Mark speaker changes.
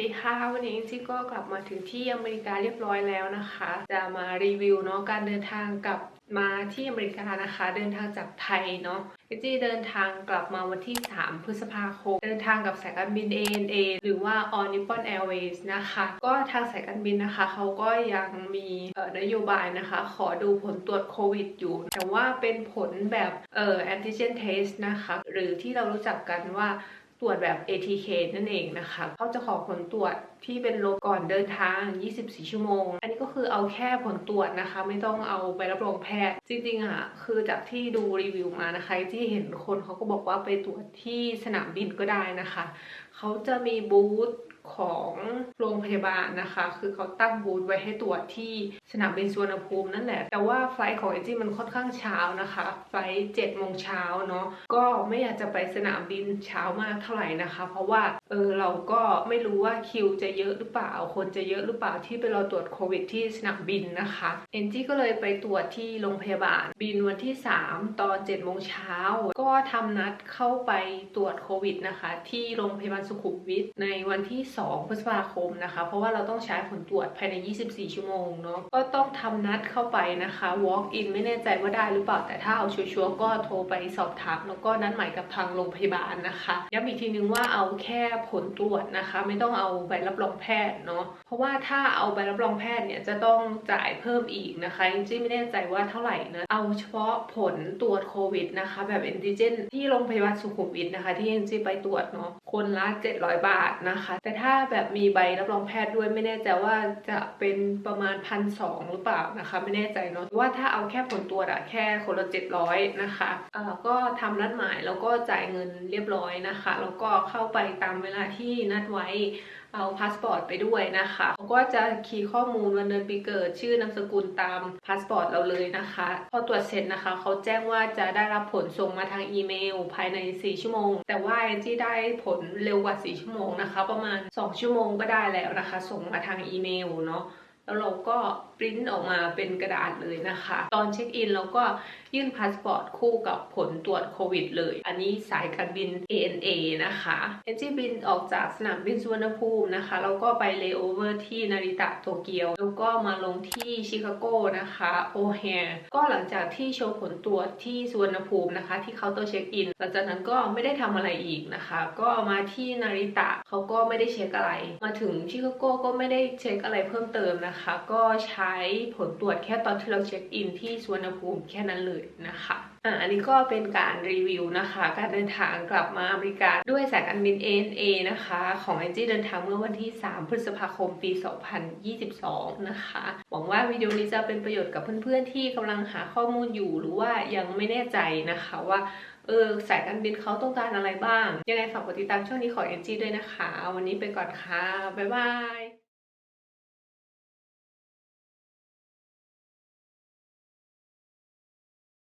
Speaker 1: ดีค่ะวันนี้ที่ก็กลับมาถึงที่อเมริกาเรียบร้อยแล้วนะคะ จะมารีวิวเนาะการเดินทางกลับมาที่อเมริกานะคะ เดินทางจากไทยเนาะจี้เดินทางกลับมาวันที่ 3 พฤษภาคม เดินทางกับสายการบิน ANA หรือว่า All Nippon Airways นะคะ ก็ทางสายการบินนะคะเขาก็ยังมีนโยบายนะคะ ขอดูผลตรวจโควิดอยู่ แต่ว่าเป็นผลแบบเอ่อ antigen test นะคะ หรือที่เรารู้จักกันว่า ตรวจแบบ ATK นั่นเองนะคะเขาจะขอผลตรวจที่เป็นลบก่อนเดินทาง 24 ชั่วโมง อันนี้ก็คือเอาแค่ผลตรวจนะคะ ไม่ต้องเอาไปรับรองแพทย์ จริงๆอะคือจากที่ดูรีวิวมานะคะ ที่เห็นคนเขาก็บอกว่าไปตรวจที่สนามบินก็ได้นะคะ เขาจะมีบูธ ของโรงพยาบาลนะคะ คือเขาตั้งบูธไว้ให้ตรวจที่สนามบินสุวรรณภูมินั่นแหละ แต่ว่าไฟล์ของเอจี้มันค่อนข้างเช้านะคะ ไฟล์เจ็ดโมงเช้าเนาะ ก็ไม่อยากจะไปสนามบินเช้ามากเท่าไหร่นะคะ เพราะว่าเออเราก็ไม่รู้ว่าคิวจะเยอะหรือเปล่า คนจะเยอะหรือเปล่าที่ไปรอตรวจโควิดที่สนามบินนะคะ เอนจี้ก็เลยไปตรวจที่โรงพยาบาลบินวันที่ 3 ตอน7โมงเช้า ก็ทำนัดเข้าไปตรวจโควิดนะคะ ที่โรงพยาบาลสุขุมวิทในวันที่2 พฤษภาคมนะคะ เพราะว่าเราต้องใช้ผลตรวจภายใน 24 ชั่วโมงเนาะก็ต้องทำนัดเข้าไปนะคะ walk in ไม่แน่ใจว่าได้หรือเปล่า แต่ถ้าเอาชัวร์ๆก็โทรไปสอบถามแล้วก็นัดหมายกับทางโรงพยาบาลนะคะย้ำอีกทีนึงว่าเอาแค่ผลตรวจนะคะ ไม่ต้องเอาใบรับรองแพทย์เนาะเพราะว่าถ้าเอาใบรับรองแพทย์เนี่ยจะต้องจ่ายเพิ่มอีกนะคะจริงๆไม่แน่ใจว่าเท่าไหร่นะเอาเฉพาะผลตรวจโควิดนะคะ แบบแอนติเจนที่โรงพยาบาลสุขุมวิทนะคะ ที่เอ็นจีไปตรวจเนาะคนละ700 บาทนะคะ แต่ถ้าแบบมีใบรับรองแพทย์ด้วยไม่แน่ใจว่าจะเป็นประมาณพันสองหรือเปล่านะคะ ไม่แน่ใจเนาะว่าถ้าเอาแค่ผลตรวจอะแค่คนละเจ็ดร้อยนะคะเอ่อก็ทำนัดหมายแล้วก็จ่ายเงินเรียบร้อยนะคะ แล้วก็เข้าไปตามเวลาที่นัดไว้ เอาพาสปอร์ตไปด้วยนะคะเขาก็จะคีย์ข้อมูลวันเดือนปีเกิด ชื่อนามสกุลตามพาสปอร์ตเราเลยนะคะ พอตรวจเสร็จนะคะเขาแจ้งว่าจะได้รับผลส่งมาทางอีเมล ภายใน 4 ชั่วโมง แต่ว่าแอนจี้ได้ผลเร็วกว่า 4 ชั่วโมงนะคะ ประมาณ 2 ชั่วโมงก็ได้แล้วนะคะ ส่งมาทางอีเมลเนาะแล้วเราก็ ปริ้นออกมาเป็นกระดาษเลยนะคะ ตอนเช็คอินเราก็ยื่นพาสปอร์ตคู่กับผลตรวจโควิดเลย อันนี้สายการบิน ANA นะคะเอนจีบินออกจากสนามบินสุวรรณภูมินะคะแล้วก็ไปเลโอเวอร์ที่นาริตะโตเกียว แล้วก็มาลงที่ชิคาโกนะคะโอแฮก็หลังจากที่โชว์ผลตรวจที่สุวรรณภูมินะคะ ที่เคาน์เตอร์เช็คอินหลังจากนั้นก็ไม่ได้ทำอะไรอีกนะคะ ก็มาที่นาริตะเขาก็ไม่ได้เช็คอะไร มาถึงชิคาโกก็ไม่ได้เช็คอะไรเพิ่มเติมนะคะ ก็ช้าช้ผลตรวจแค่ตอนที่เราเช็คอินที่สวรรณภูมิแค่นั้นเลยนะคะอ่าอันนี้ก็เป็นการรีวิวนะคะ การเดินทางกลับมาอเมริกาด้วยสายการบิน ANA นะคะ ของแอนจี้เดินทางเมื่อวันที่ 3 พฤษภาคมปี 2022 นะคะ หวังว่าวิดีโอนี้จะเป็นประโยชน์กับเพื่อนๆที่กำลังหาข้อมูลอยู่หรือว่ายังไม่แน่ใจนะคะว่าเออสายการบินเขาต้องการอะไรบ้าง ยังไงฝากกดติดตามช่องนี้ของแอนจี้ด้วยนะคะ วันนี้ไปก่อนค่ะบ๊ายบาย